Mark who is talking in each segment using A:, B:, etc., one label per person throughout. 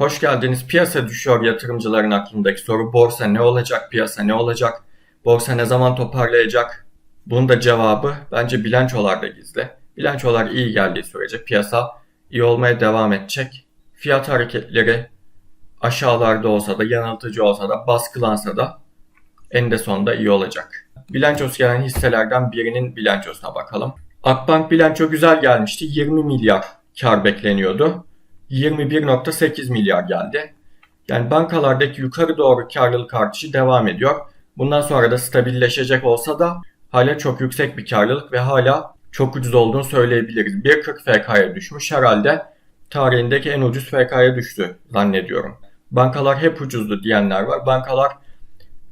A: Hoş geldiniz. Piyasa düşüyor yatırımcıların aklındaki soru. Borsa ne olacak? Piyasa ne olacak? Borsa ne zaman toparlayacak? Bunun da cevabı bence bilançolarda gizli. Bilançolar iyi geldiği sürece piyasa iyi olmaya devam edecek. Fiyat hareketleri aşağılarda olsa da yanıltıcı olsa da baskılansa da en de sonunda iyi olacak. Bilançosu gelen hisselerden birinin bilançosuna bakalım. Akbank bilanço güzel gelmişti. 20 milyar kar bekleniyordu. 21.8 milyar geldi. Yani bankalardaki yukarı doğru karlılık artışı devam ediyor. Bundan sonra da stabilleşecek olsa da hala çok yüksek bir karlılık ve hala çok ucuz olduğunu söyleyebiliriz. 1.40 FK'ya düşmüş herhalde tarihindeki en ucuz FK'ya düştü zannediyorum. Bankalar hep ucuzdu diyenler var. Bankalar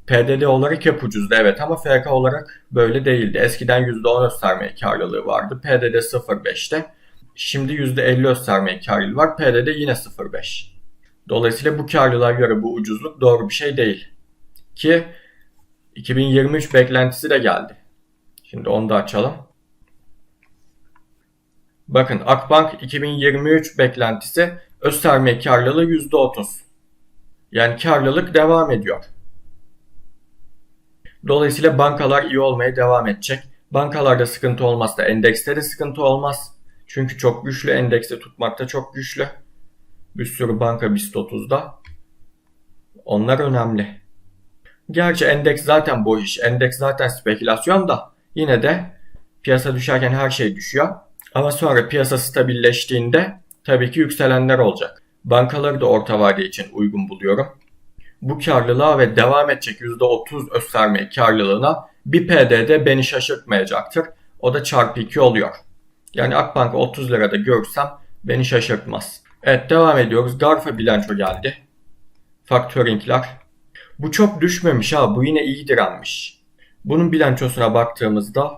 A: PDD olarak hep ucuzdu evet ama FK olarak böyle değildi. Eskiden %10 göstermeye karlılığı vardı. PDD 0.5'te. Şimdi %50 göstermeye karlılığı var. PDD yine 0.5. Dolayısıyla bu karlılığa göre bu ucuzluk doğru bir şey değil. Ki 2023 beklentisi de geldi. Şimdi onu da açalım. Bakın Akbank 2023 beklentisi öz sermaye karlılığı %30. Yani karlılık devam ediyor. Dolayısıyla bankalar iyi olmaya devam edecek. Bankalarda sıkıntı olmazsa endekste de sıkıntı olmaz. Çünkü çok güçlü endekste tutmakta çok güçlü. Bir sürü banka BIST 30'da. Onlar önemli. Gerçi endeks zaten bu iş. Endeks zaten spekülasyon da yine de piyasa düşerken her şey düşüyor. Ama sonra piyasa stabilleştiğinde tabii ki yükselenler olacak. Bankaları da orta vade için uygun buluyorum. Bu karlılığa ve devam edecek %30 öz sermaye karlılığına bir PDD beni şaşırtmayacaktır. O da çarpı 2 oluyor. Yani Akbank 30 lirada görsem beni şaşırtmaz. Evet devam ediyoruz. Garfa bilanço geldi. Faktöringler. Bu çok düşmemiş ha. Bu yine iyi direnmiş. Bunun bilançosuna baktığımızda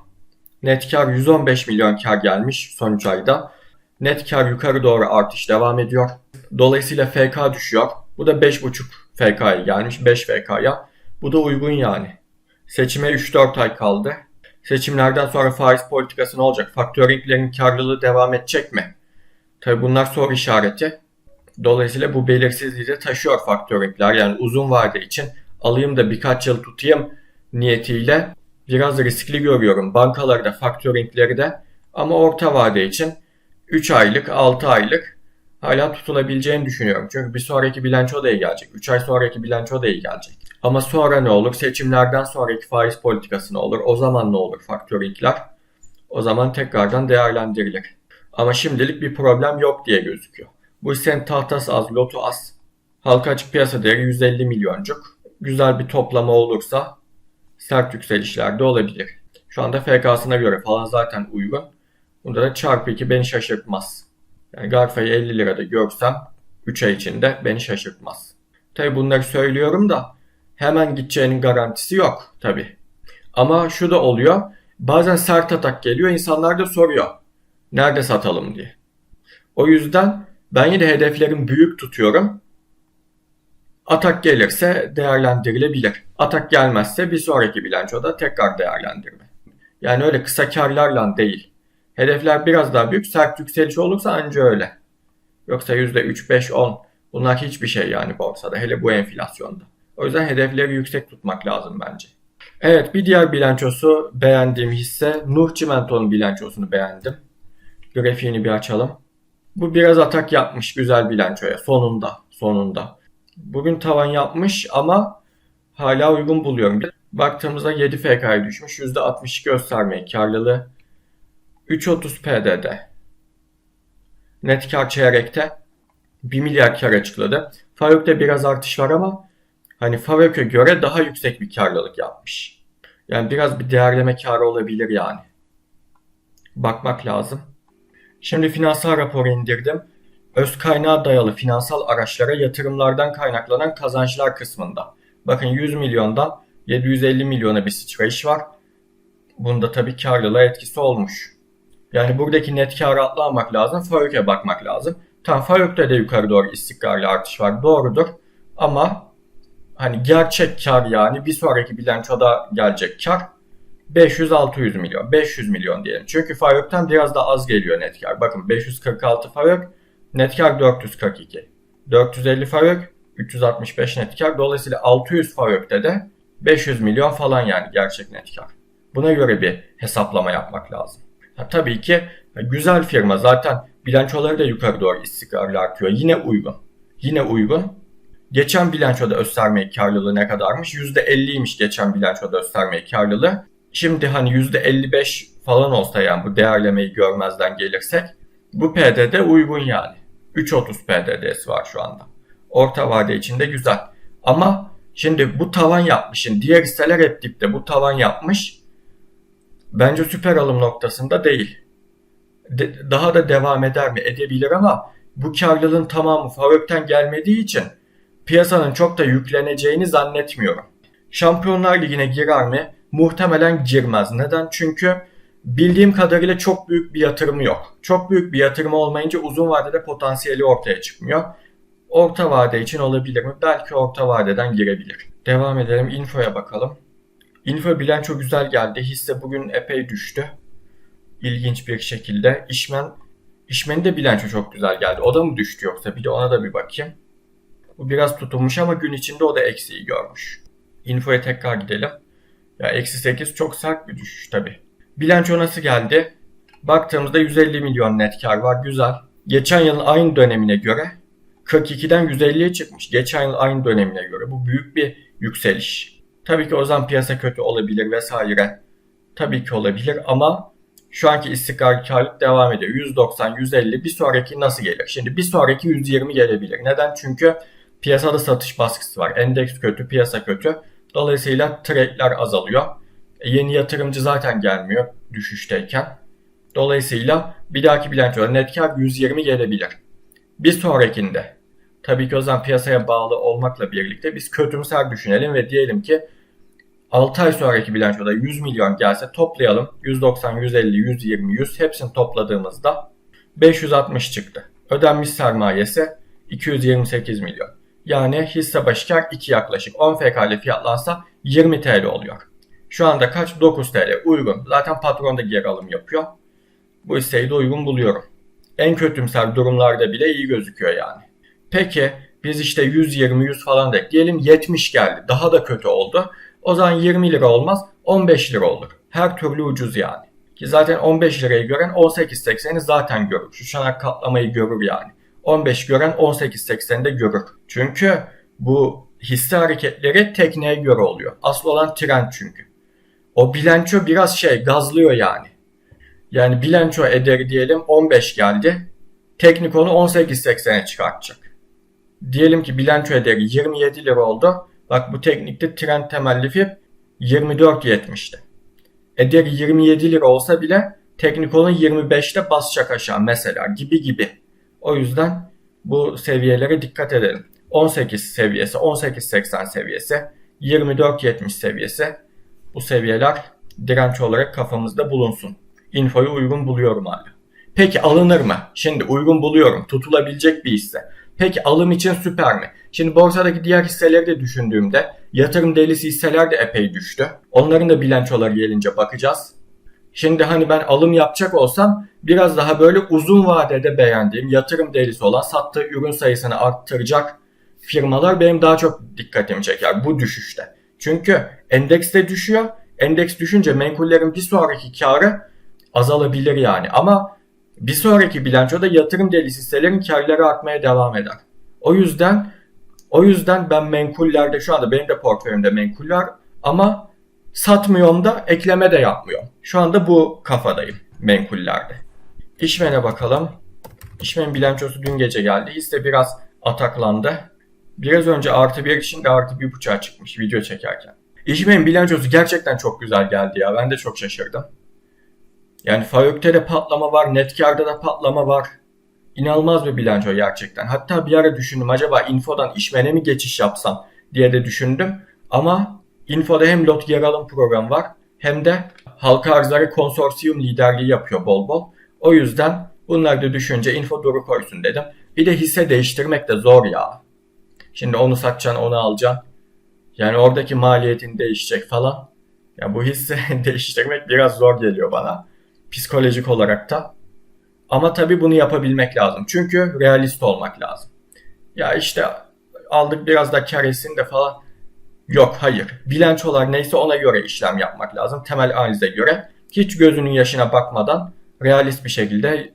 A: net kar 115 milyon kar gelmiş son 3 ayda. Net kar yukarı doğru artış devam ediyor. Dolayısıyla FK düşüyor. Bu da 5.5 FK'ya gelmiş. 5 FK'ya. Bu da uygun yani. Seçime 3-4 ay kaldı. Seçimlerden sonra faiz politikası ne olacak? Faktöringlerin karlılığı devam edecek mi? Tabi bunlar soru işareti. Dolayısıyla bu belirsizliği de taşıyor faktöringler. Yani uzun vade için alayım da birkaç yıl tutayım niyetiyle biraz riskli görüyorum. Bankaları da faktöringleri de ama orta vade için 3 aylık 6 aylık hala tutulabileceğini düşünüyorum. Çünkü bir sonraki bilanço da iyi gelecek. 3 ay sonraki bilanço da iyi gelecek. Ama sonra ne olur? Seçimlerden sonraki faiz politikası ne olur? O zaman ne olur faktöringler? O zaman tekrardan değerlendirilir. Ama şimdilik bir problem yok diye gözüküyor. Bu hissenin tahtası az, lotu az. Halka açık piyasa değeri 150 milyoncuk. Güzel bir toplama olursa sert yükselişler de olabilir. Şu anda FK'sına göre falan zaten uygun. Bunda da çarpı 2 beni şaşırtmaz. Yani Garfa'yı 50 lirada görsem 3 ay içinde beni şaşırtmaz. Tabi bunları söylüyorum da hemen gideceğinin garantisi yok tabi. Ama şu da oluyor. Bazen sert atak geliyor. insanlar da soruyor. Nerede satalım diye. O yüzden ben yine hedeflerimi büyük tutuyorum. Atak gelirse değerlendirilebilir. Atak gelmezse bir sonraki bilançoda tekrar değerlendirme. Yani öyle kısa karlarla değil. Hedefler biraz daha büyük. Sert yükseliş olursa anca öyle. Yoksa %3, 5, 10 bunlar hiçbir şey yani borsada. Hele bu enflasyonda. O yüzden hedefleri yüksek tutmak lazım bence. Evet bir diğer bilançosu beğendiğim hisse Nur Çimento'nun bilançosunu beğendim. Grafiğini bir açalım. Bu biraz atak yapmış güzel bilançoya sonunda sonunda. Bugün tavan yapmış ama hala uygun buluyorum. Baktığımızda 7 FK'ya düşmüş. %62 göstermeyi karlılığı. 3.30 PDD. Net kar çeyrekte 1 milyar kar açıkladı. Faruk'ta biraz artış var ama hani Faruk'a göre daha yüksek bir karlılık yapmış. Yani biraz bir değerleme karı olabilir yani. Bakmak lazım. Şimdi finansal raporu indirdim. Öz kaynağa dayalı finansal araçlara yatırımlardan kaynaklanan kazançlar kısmında. Bakın 100 milyondan 750 milyona bir sıçrayış var. Bunda tabii karlılığa etkisi olmuş. Yani buradaki net karı atlamak lazım. Faruk'a bakmak lazım. Tam Faruk'ta da yukarı doğru istikrarlı artış var. Doğrudur. Ama hani gerçek kar yani bir sonraki bilançoda gelecek kar 500-600 milyon. 500 milyon diyelim. Çünkü Faruk'tan biraz daha az geliyor net kar. Bakın 546 Faruk, net kar 442. 450 FAVÖK, 365 net kar. Dolayısıyla 600 FAVÖK'te de 500 milyon falan yani gerçek net kar. Buna göre bir hesaplama yapmak lazım. Ha, tabii ki güzel firma zaten bilançoları da yukarı doğru istikrarlı artıyor. Yine uygun. Yine uygun. Geçen bilançoda gösterme karlılığı ne kadarmış? %50'ymiş geçen bilançoda gösterme karlılığı. Şimdi hani %55 falan olsa yani bu değerlemeyi görmezden gelirsek bu PDD uygun yani. 3.30 PDD'si var şu anda. Orta vade içinde güzel. Ama şimdi bu tavan yapmışın. Diğer hisseler hep dipte. Bu tavan yapmış. Bence süper alım noktasında değil. De, daha da devam eder mi? Edebilir ama bu karlılığın tamamı Favök'ten gelmediği için piyasanın çok da yükleneceğini zannetmiyorum. Şampiyonlar Ligi'ne girer mi? Muhtemelen girmez. Neden? Çünkü bildiğim kadarıyla çok büyük bir yatırımı yok. Çok büyük bir yatırımı olmayınca uzun vadede potansiyeli ortaya çıkmıyor. Orta vade için olabilir mi? Belki orta vadeden girebilir. Devam edelim. Info'ya bakalım. Info bilanço güzel geldi. Hisse bugün epey düştü. İlginç bir şekilde. İşmen, İşmen'in de bilanço çok güzel geldi. O da mı düştü yoksa? Bir de ona da bir bakayım. Bu biraz tutulmuş ama gün içinde o da eksiği görmüş. Info'ya tekrar gidelim. Ya eksi 8 çok sert bir düşüş tabi. Bilanço nasıl geldi? Baktığımızda 150 milyon net kar var. Güzel. Geçen yılın aynı dönemine göre 42'den 150'ye çıkmış. Geçen yıl aynı dönemine göre. Bu büyük bir yükseliş. Tabii ki o zaman piyasa kötü olabilir vesaire. Tabii ki olabilir ama şu anki istikrar karlılık devam ediyor. 190, 150 bir sonraki nasıl gelir? Şimdi bir sonraki 120 gelebilir. Neden? Çünkü piyasada satış baskısı var. Endeks kötü, piyasa kötü. Dolayısıyla trade'ler azalıyor. E, yeni yatırımcı zaten gelmiyor düşüşteyken. Dolayısıyla bir dahaki bilançoda net kar 120 gelebilir. Bir sonrakinde tabii ki o zaman piyasaya bağlı olmakla birlikte biz kötümser düşünelim ve diyelim ki 6 ay sonraki bilançoda 100 milyon gelse toplayalım. 190, 150, 120, 100 hepsini topladığımızda 560 çıktı. Ödenmiş sermayesi 228 milyon. Yani hisse başı kar 2 yaklaşık. 10 FK fiyatlansa 20 TL oluyor. Şu anda kaç? 9 TL. Uygun. Zaten patron da geri alım yapıyor. Bu hisseyi de uygun buluyorum. En kötümser durumlarda bile iyi gözüküyor yani. Peki biz işte 120-100 falan da diyelim 70 geldi. Daha da kötü oldu. O zaman 20 lira olmaz 15 lira olur. Her türlü ucuz yani. Ki zaten 15 lirayı gören 18.80'i zaten görür. Şu çanak katlamayı görür yani. 15 gören 18.80'de görür. Çünkü bu hisse hareketleri tekneye göre oluyor. Asıl olan trend çünkü. O bilanço biraz şey gazlıyor yani. Yani bilanço ederi diyelim 15 geldi. Teknik onu 18.80'e çıkartacak. Diyelim ki bilanço ederi 27 lira oldu. Bak bu teknikte trend temelli fib 24.70'ti. Ederi 27 lira olsa bile teknik onu 25'te basacak aşağı mesela gibi gibi. O yüzden bu seviyelere dikkat edelim. 18 seviyesi, 18.80 seviyesi, 24.70 seviyesi bu seviyeler direnç olarak kafamızda bulunsun. Infoyu uygun buluyorum hala. Peki alınır mı? Şimdi uygun buluyorum. Tutulabilecek bir hisse. Peki alım için süper mi? Şimdi borsadaki diğer hisseleri de düşündüğümde yatırım delisi hisseler de epey düştü. Onların da bilançoları gelince bakacağız. Şimdi hani ben alım yapacak olsam biraz daha böyle uzun vadede beğendiğim yatırım delisi olan sattığı ürün sayısını arttıracak firmalar benim daha çok dikkatimi çeker bu düşüşte. Çünkü endeks de düşüyor. Endeks düşünce menkullerin bir sonraki karı azalabilir yani. Ama bir sonraki bilançoda yatırım delisi hisselerin karları artmaya devam eder. O yüzden o yüzden ben menkullerde şu anda benim de portföyümde menkuller ama satmıyorum da ekleme de yapmıyorum. Şu anda bu kafadayım menkullerde. İşmen'e bakalım. İşmen bilançosu dün gece geldi. Hisse biraz ataklandı. Biraz önce artı bir şimdi artı bir buçuğa çıkmış video çekerken. İşmen bilançosu gerçekten çok güzel geldi ya. Ben de çok şaşırdım. Yani Faruk'ta de patlama var, Netkar'da da patlama var. İnanılmaz bir bilanço gerçekten. Hatta bir ara düşündüm acaba infodan işmene mi geçiş yapsam diye de düşündüm. Ama infoda hem lot yer alım programı var hem de halka arzları konsorsiyum liderliği yapıyor bol bol. O yüzden bunları da düşünce info duru koysun dedim. Bir de hisse değiştirmek de zor ya. Şimdi onu satacaksın onu alacaksın. Yani oradaki maliyetin değişecek falan. Ya bu hisse değiştirmek biraz zor geliyor bana. Psikolojik olarak da. Ama tabii bunu yapabilmek lazım. Çünkü realist olmak lazım. Ya işte aldık biraz da kar de falan. Yok hayır. Bilançolar neyse ona göre işlem yapmak lazım. Temel analize göre. Hiç gözünün yaşına bakmadan realist bir şekilde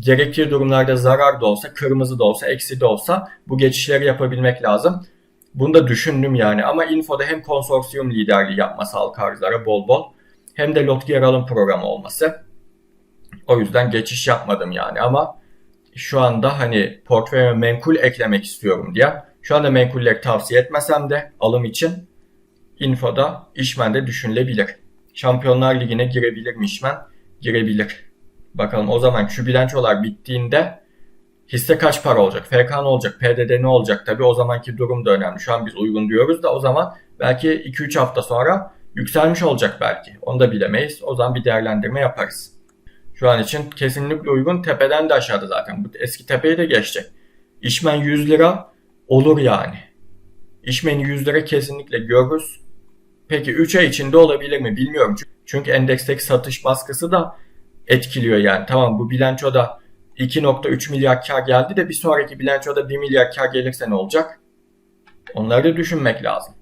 A: gerekli durumlarda zarar da olsa, kırmızı da olsa, eksi de olsa bu geçişleri yapabilmek lazım. Bunu da düşündüm yani ama infoda hem konsorsiyum liderliği yapması halka arzlara bol bol hem de lot yer alım programı olması. O yüzden geçiş yapmadım yani ama şu anda hani portföyüme menkul eklemek istiyorum diye. Şu anda menkulleri tavsiye etmesem de alım için infoda işmen düşünülebilir. Şampiyonlar Ligi'ne girebilir mi işmen? Girebilir. Bakalım o zaman şu bilançolar bittiğinde hisse kaç para olacak? FK ne olacak? PDD ne olacak? Tabi o zamanki durum da önemli. Şu an biz uygun diyoruz da o zaman belki 2-3 hafta sonra yükselmiş olacak belki. Onu da bilemeyiz. O zaman bir değerlendirme yaparız. Şu an için kesinlikle uygun. Tepeden de aşağıda zaten. Bu eski tepeyi de geçecek. İşmen 100 lira olur yani. 100 lira kesinlikle görürüz. Peki 3 ay içinde olabilir mi bilmiyorum. Çünkü endeksteki satış baskısı da etkiliyor yani. Tamam bu bilançoda 2.3 milyar kar geldi de bir sonraki bilançoda 1 milyar kar gelirse ne olacak? Onları da düşünmek lazım.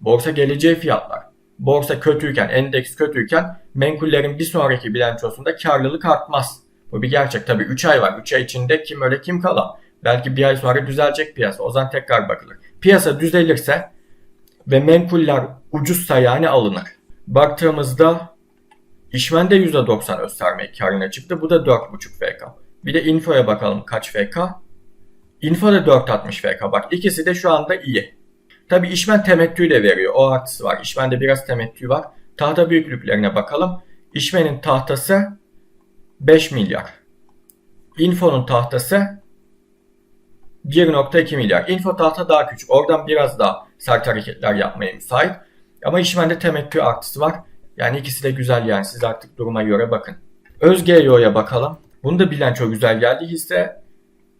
A: Borsa geleceği fiyatlar. Borsa kötüyken, endeks kötüyken menkullerin bir sonraki bilançosunda karlılık artmaz. Bu bir gerçek. Tabi 3 ay var. 3 ay içinde kim öyle kim kala. Belki bir ay sonra düzelecek piyasa. O zaman tekrar bakılır. Piyasa düzelirse ve menkuller ucuzsa yani alınır. Baktığımızda İşmen de %90 gösterme karına çıktı. Bu da 4.5 FK. Bir de Info'ya bakalım kaç FK. Info da 4.60 FK. Bak ikisi de şu anda iyi. Tabi işmen temettü de veriyor. O artısı var. İşmende biraz temettü var. Tahta büyüklüklerine bakalım. İşmenin tahtası 5 milyar. Info'nun tahtası 1.2 milyar. Info tahta daha küçük. Oradan biraz daha sert hareketler yapmaya müsait. Ama işmende temettü artısı var. Yani ikisi de güzel yani siz artık duruma göre bakın. Özgeyo'ya bakalım. Bunu da bilanço güzel geldi. Hisse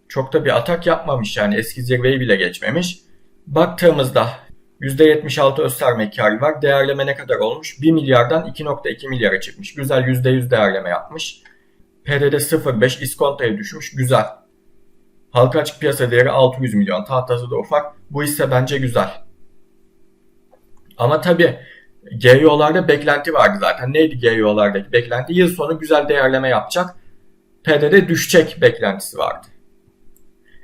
A: çok da bir atak yapmamış yani eski zirveyi bile geçmemiş. Baktığımızda %76 gösterme karı var. Değerleme ne kadar olmuş? 1 milyardan 2.2 milyara çıkmış. Güzel %100 değerleme yapmış. PDD 0.5 iskontoya düşmüş. Güzel. Halka açık piyasa değeri 600 milyon. Tahtası da ufak. Bu hisse bence güzel. Ama tabi GYO'larda beklenti vardı zaten. Neydi GYO'lardaki beklenti? Yıl sonu güzel değerleme yapacak. PDD düşecek beklentisi vardı.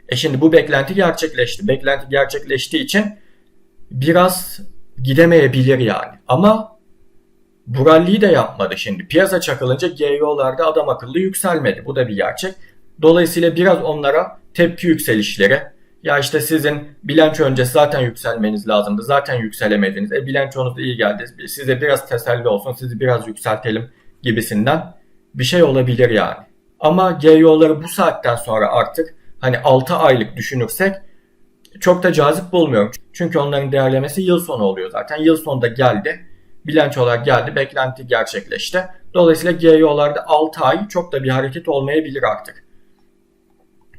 A: E şimdi bu beklenti gerçekleşti. Beklenti gerçekleştiği için biraz gidemeyebilir yani. Ama bu de yapmadı şimdi. Piyasa çakılınca GYO'larda adam akıllı yükselmedi. Bu da bir gerçek. Dolayısıyla biraz onlara tepki yükselişleri, ya işte sizin bilanço öncesi zaten yükselmeniz lazımdı. Zaten yükselemediniz. E bilançonuz iyi geldi. Size biraz teselli olsun. Sizi biraz yükseltelim gibisinden bir şey olabilir yani. Ama GYO'ları bu saatten sonra artık hani 6 aylık düşünürsek çok da cazip bulmuyorum. Çünkü onların değerlemesi yıl sonu oluyor zaten. Yıl sonunda geldi. Bilançolar geldi. Beklenti gerçekleşti. Dolayısıyla GYO'larda 6 ay çok da bir hareket olmayabilir artık.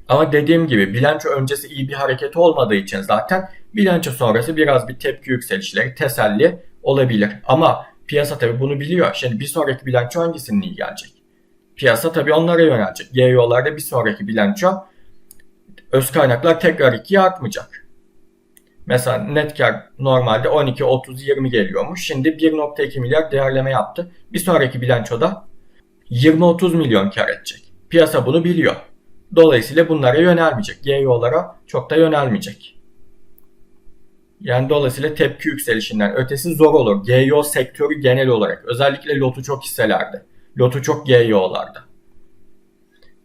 A: Ama dediğim gibi bilanço öncesi iyi bir hareket olmadığı için zaten bilanço sonrası biraz bir tepki yükselişleri, teselli olabilir. Ama piyasa tabi bunu biliyor. Şimdi bir sonraki bilanço hangisinin iyi gelecek? Piyasa tabi onlara yönelecek. GYO'larda bir sonraki bilanço öz kaynaklar tekrar ikiye artmayacak. Mesela net kar normalde 12, 30, 20 geliyormuş. Şimdi 1.2 milyar değerleme yaptı. Bir sonraki bilançoda 20-30 milyon kar edecek. Piyasa bunu biliyor. Dolayısıyla bunlara yönelmeyecek. GYO'lara çok da yönelmeyecek. Yani dolayısıyla tepki yükselişinden ötesi zor olur. GYO sektörü genel olarak. Özellikle lotu çok hisselerde. Lotu çok GYO'larda.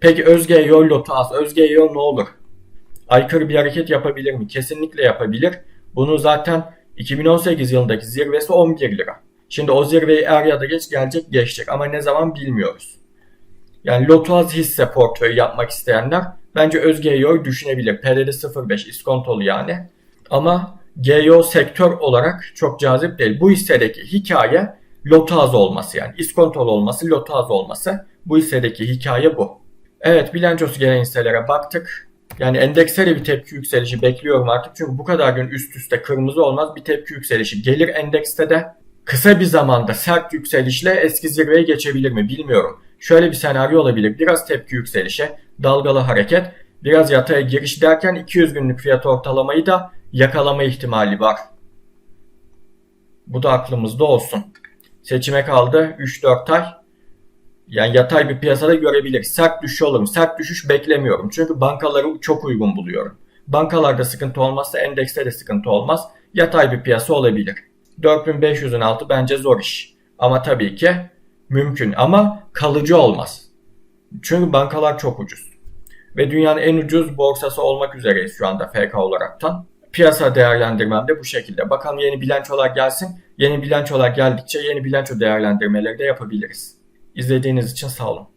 A: Peki öz GYO lotu az. Öz GYO ne olur? Aykırı bir hareket yapabilir mi? Kesinlikle yapabilir. Bunu zaten 2018 yılındaki zirvesi 11 lira. Şimdi o zirveyi er ya da geç gelecek geçecek ama ne zaman bilmiyoruz. Yani Lotuaz hisse portföyü yapmak isteyenler bence öz GEO düşünebilir. PDD 05 iskontolu yani. Ama GEO sektör olarak çok cazip değil. Bu hissedeki hikaye Lotuaz olması yani iskontolu olması, Lotuaz olması. Bu hissedeki hikaye bu. Evet bilançosu gelen hisselere baktık. Yani endekse bir tepki yükselişi bekliyorum artık. Çünkü bu kadar gün üst üste kırmızı olmaz bir tepki yükselişi. Gelir endekste de kısa bir zamanda sert yükselişle eski zirveye geçebilir mi bilmiyorum. Şöyle bir senaryo olabilir. Biraz tepki yükselişe, dalgalı hareket. biraz yataya giriş derken 200 günlük fiyat ortalamayı da yakalama ihtimali var. Bu da aklımızda olsun. Seçime kaldı 3-4 ay. Yani yatay bir piyasada görebiliriz. Sert düşüş olur mu? Sert düşüş beklemiyorum. Çünkü bankaları çok uygun buluyorum. Bankalarda sıkıntı olmazsa endekste de sıkıntı olmaz. Yatay bir piyasa olabilir. 4500'ün altı bence zor iş. Ama tabii ki mümkün ama kalıcı olmaz. Çünkü bankalar çok ucuz. Ve dünyanın en ucuz borsası olmak üzereyiz şu anda FK olaraktan. Piyasa değerlendirmem de bu şekilde. Bakalım yeni bilançolar gelsin. Yeni bilançolar geldikçe yeni bilanço değerlendirmeleri de yapabiliriz. İzlediğiniz için sağ olun.